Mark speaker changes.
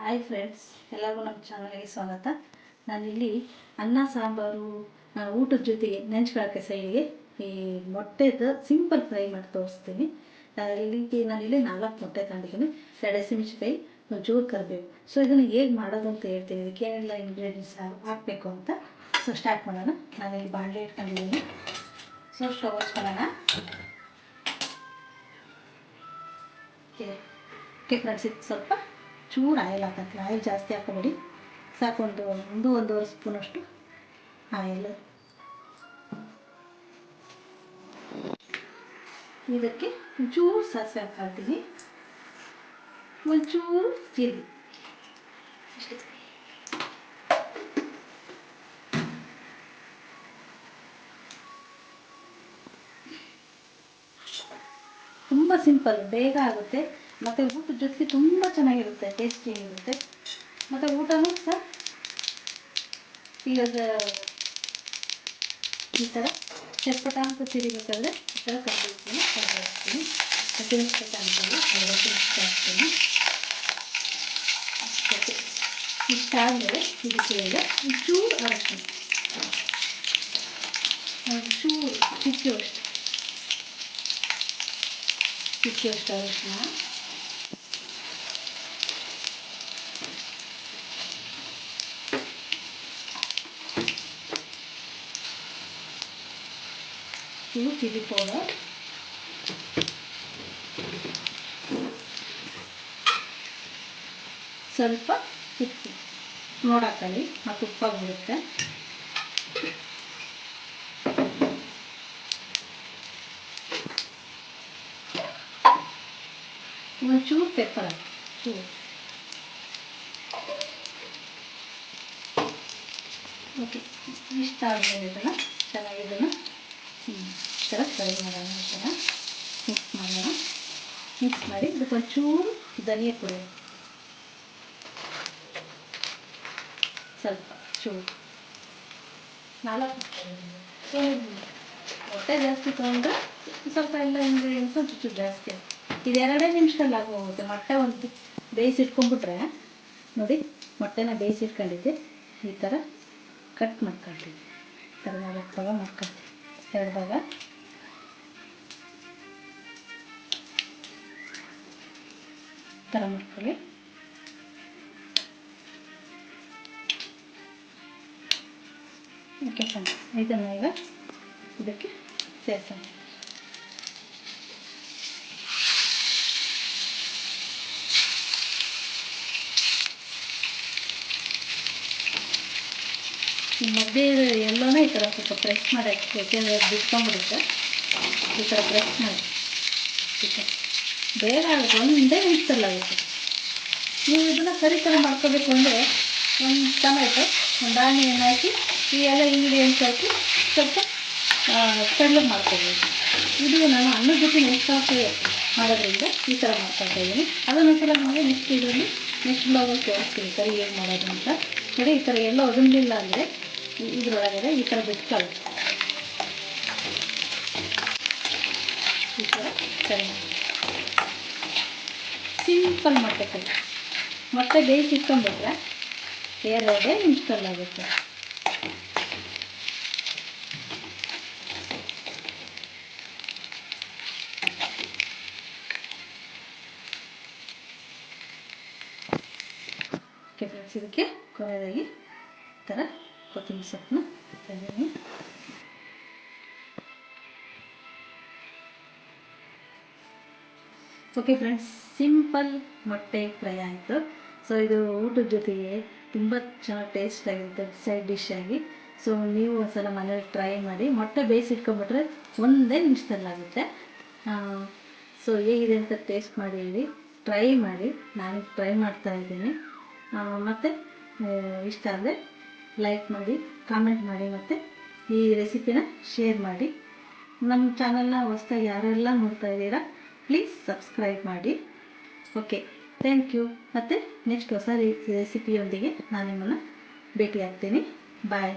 Speaker 1: Hi friends ಎಲ್ಲರಿಗೂ ನಮ್ಮ ಚಾನಲ್ಗೆ ಸ್ವಾಗತ. ನಾನಿಲ್ಲಿ ಅನ್ನ, ಸಾಂಬಾರು ಊಟದ ಜೊತೆಗೆ ನೆಂಚ್ಕೊಳ್ಳೋಕ್ಕೆ ಸೈಡಿಗೆ ಈ ಮೊಟ್ಟೆದು ಸಿಂಪಲ್ ಫ್ರೈ ಮಾಡಿ ತೋರಿಸ್ತೀನಿ. ಇಲ್ಲಿಗೆ ನಾನಿಲ್ಲಿ ನಾಲ್ಕು ಮೊಟ್ಟೆ ತಗೊಂಡಿದ್ದೀನಿ. ಎರಡು ಹಸಿಮೆಣ್ಸಿಕಾಯಿ ಒಂಚೂರು ಕರಿಬೇವು. ಸೊ ಇದನ್ನು ಹೇಗೆ ಮಾಡೋದು ಅಂತ ಹೇಳ್ತೀನಿ. ಇದಕ್ಕೆ ಏನೆಲ್ಲ ಇಂಗ್ರೀಡಿಯೆಂಟ್ಸ್ ಹಾಕಬೇಕು ಅಂತ. ಸೊ ಸ್ಟಾರ್ಟ್ ಮಾಡೋಣ. ನಾನಿಲ್ಲಿ ಬಾಣಲೆ ಇಟ್ಕೊಂಡಿದ್ದೀನಿ. ಸೊ ಸ್ಟವ್ ಹಚ್ಕೊಳ್ಳೋಣ ಓಕೆ ಇದು ಸ್ವಲ್ಪ ಚೂರು ಆಯಿಲ್ ಹಾಕಂತೀನಿ ಆಯಿಲ್ ಜಾಸ್ತಿ ಹಾಕೋಬೇಡಿ. ಸಾಕು ಒಂದು ಒಂದು ಒಂದೂವರೆ ಸ್ಪೂನಷ್ಟು ಆಯಿಲ್. ಇದಕ್ಕೆ ಒಂಚೂರು ಸಾಸಿವೆ ಹಾಕ್ತೀನಿ ಒಂಚೂರು ಜೀರಿಗೆ. ತುಂಬ ಸಿಂಪಲ್, ಬೇಗ ಆಗುತ್ತೆ. ಮತ್ತು ಊಟದ ಜೊತೆಗೆ ತುಂಬ ಚೆನ್ನಾಗಿರುತ್ತೆ ಟೇಸ್ಟಿಯಾಗಿರುತ್ತೆ ಮತ್ತು ಊಟನೂ ಸಹ ಈಗ ಅದು ಈ ಥರ ಚಟ್ಪಟ ಅಂತ ತಿರಿಬೇಕಾದ್ರೆ ಈ ಥರ ಕರಿಬೇಡ್ತೀನಿ ಕರಿಬೇಡ್ತೀನಿ ಹಸಿಮೆಣ್ಸಿಕಾಯಿ ಹಾಕ್ತೀನಿ ಐವತ್ತು ಹಾಕ್ತೀನಿ. ಓಕೆ ಇಷ್ಟಾದಮೇಲೆ ಇದಕ್ಕೆ ಈಗ ಒಂಚೂರು ಅರಶಿನ. ಒಂಚೂರು ಚಿಕ್ಕಿವಷ್ಟು ಚಿಕ್ಕಿವಷ್ಟು ಅರಶಿನ. ಇದು ಚಿಲ್ಲಿ ಪೌಡರ್ ಸ್ವಲ್ಪ ಉಪ್ಪು ನೋಡಾಕಳಿ ಮತ್ತು ಉಪ್ಪಾಗ್ಬಿಡುತ್ತೆ. ಒಂಚೂರು ಪೆಪ್ಪರ್ ಹಾಕಿ. ಓಕೆ ಇಷ್ಟ ಆಗಿದೆ ಇದನ್ನು ಚೆನ್ನಾಗಿ ಇದನ್ನು ಹ್ಮ್, ಈ ಥರ ಫ್ರೈ ಮಾಡೋಣ ಮಿಕ್ಸ್ ಮಾಡೋಣ ಮಿಕ್ಸ್ ಮಾಡಿ ಇದಕ್ಕೆ ಒಂಚೂರು ಧನಿಯಾ ಪುಡಿ ಸ್ವಲ್ಪ ಚೂರು ನಾಲ್ಕು ಮೊಟ್ಟೆ ಜಾಸ್ತಿ ತೊಗೊಂಡ್ರೆ ಸ್ವಲ್ಪ ಎಲ್ಲ ಇಂಗ್ರೀಡಿಯೆಂಟ್ಸ್ ಒಂದು ಚೂರು ಜಾಸ್ತಿ ಇದು ಎರಡೇ ನಿಮಿಷದಲ್ಲಿ ಆಗೋಗುತ್ತೆ ಮೊಟ್ಟೆ ಒಂದು ಬೇಯಿಸಿಟ್ಕೊಂಡ್ಬಿಟ್ರೆ ನೋಡಿ ಮೊಟ್ಟೆನ ಬೇಯಿಸಿಟ್ಕೊಂಡಿದ್ದೆ ಈ ಥರ ಕಟ್ ಮಾಡ್ಕೊಳ್ತೀವಿ ಈ ಥರ ನಾಲ್ಕು ಭಾಗ ಮಾಡ್ಕೊಳ್ತೀವಿ ಎರಡು ಭಾಗ ಥರ ಮಾಡ್ಕೊಳ್ಳಿ. ಓಕೆ ಫ್ರೆಂಡ್ಸ್ ಇದನ್ನು ಈಗ ಇದಕ್ಕೆ ಸೇರಿಸೋಣ. ಮಧ್ಯೆ ಎಲ್ಲನೂ ಈ ಥರ ಸ್ವಲ್ಪ ಪ್ರೆಸ್ ಮಾಡಿ, ಯಾಕೆಂದರೆ ಬಿಟ್ಕೊಂಡ್ಬಿಡುತ್ತೆ. ಈ ಥರ ಪ್ರೆಸ್ ಮಾಡಿ. ಈ ಬೇಗ ಆಗುತ್ತೆ ಒಂದೇ ನಿಮಿಷದಲ್ಲಿ ಆಗುತ್ತೆ. ನೀವು ಇದನ್ನು ಸರಿ ಥರ ಮಾಡ್ಕೋಬೇಕು ಅಂದರೆ ಒಂದು ಟೊಮೆಟೊ, ಒಂದು ಆನಿಯನ್ ಹಾಕಿ, ಈ ಎಲ್ಲ ಇಂಗ್ರೀಡಿಯೆಂಟ್ಸ್ ಹಾಕಿ ಸ್ವಲ್ಪ ತೆಳ್ಳಗೆ ಮಾಡ್ಕೋಬೋದು ಇದು ನಾನು ಅನ್ನದ ಜೊತೆ ನೆನೆಸ್ಕಾಕೆ ಮಾಡೋದ್ರಿಂದ ಈ ಥರ ಮಾಡ್ಕೊಳ್ತಾ ಇದ್ದೀನಿ. ಅದನ್ನೊಂದ್ಸಲ ನಿಮಗೆ ನೆಕ್ಸ್ಟ್ ಇದರಲ್ಲಿ ನೆಕ್ಸ್ಟ್ ಬ್ಲಾಗಲ್ಲಿ ತೋರಿಸ್ತೀನಿ ಸರಿ ಹೇಗೆ ಮಾಡೋದು ಅಂತ. ನೋಡಿ, ಈ ಥರ ಎಲ್ಲ ಒದಗಲಿಲ್ಲ ಅಂದರೆ ಇದ್ರೊಳಗಡೆ ಈ ಥರ ಬಿಟ್ಕೊಳ್ಳುತ್ತೆ ಈ ಥರ ಸರಿ ಸಿಂಪಲ್ ಮೊಟ್ಟೆ ಮತ್ತೆ ಮೊಟ್ಟೆ ಬೇಯಿಸಿಟ್ಕೊಂಡ್ಬಿಟ್ರೆ ಎರಡೇ ನಿಮಿಷದಲ್ಲಾಗುತ್ತೆ ಓಕೆ ಫ್ರೆಂಡ್ಸ್ ಇದಕ್ಕೆ ಕೊನೆಯದಾಗಿ ಥರ ಕೊತ್ತಂಬರಿ ಸೊಪ್ಪನ್ನ ಹಾಕ್ತಾಯಿದ್ದೀನಿ ಓಕೆ ಫ್ರೆಂಡ್ಸ್ ಸಿಂಪಲ್ ಮೊಟ್ಟೆ ಫ್ರೈ ಆಯಿತು. ಸೊ ಇದು ಊಟದ ಜೊತೆಗೆ ತುಂಬ ಚೆನ್ನಾಗಿ ಟೇಸ್ಟ್ ಆಗಿರುತ್ತೆ ಸೈಡ್ ಡಿಶ್ ಆಗಿ. ಸೊ ನೀವು ಒಂದ್ಸಲ ಮನೇಲಿ ಟ್ರೈ ಮಾಡಿ, ಮೊಟ್ಟೆ ಬೇಯಿಸಿಟ್ಕೊಂಡ್ಬಿಟ್ರೆ ಒಂದೇ ನಿಮಿಷದಲ್ಲಾಗುತ್ತೆ ಸೊ ಹೇಗಿದೆ ಅಂತ ಟೇಸ್ಟ್ ಮಾಡಿ ಹೇಳಿ ಟ್ರೈ ಮಾಡಿ. ನಾನು ಟ್ರೈ ಮಾಡ್ತಾ ಇದ್ದೀನಿ. ಮತ್ತು ಇಷ್ಟ ಆದರೆ ಲೈಕ್ ಮಾಡಿ ಕಾಮೆಂಟ್ ಮಾಡಿ ಮತ್ತು ಈ ರೆಸಿಪಿನ ಶೇರ್ ಮಾಡಿ. ನಮ್ಮ ಚಾನಲ್ನ ಹೊಸ್ದಾಗಿ ಯಾರೆಲ್ಲ ನೋಡ್ತಾ ಇದ್ದೀರಾ ಪ್ಲೀಸ್ ಸಬ್ಸ್ಕ್ರೈಬ್ ಮಾಡಿ. ಓಕೆ ಥ್ಯಾಂಕ್ ಯು ಮತ್ತು ನೆಕ್ಸ್ಟ್ ಹೊಸ ರೆಸಿಪಿಯೊಂದಿಗೆ ನಾನು ನಿಮ್ಮನ್ನು ಭೇಟಿಯಾಗ್ತೀನಿ. ಬಾಯ್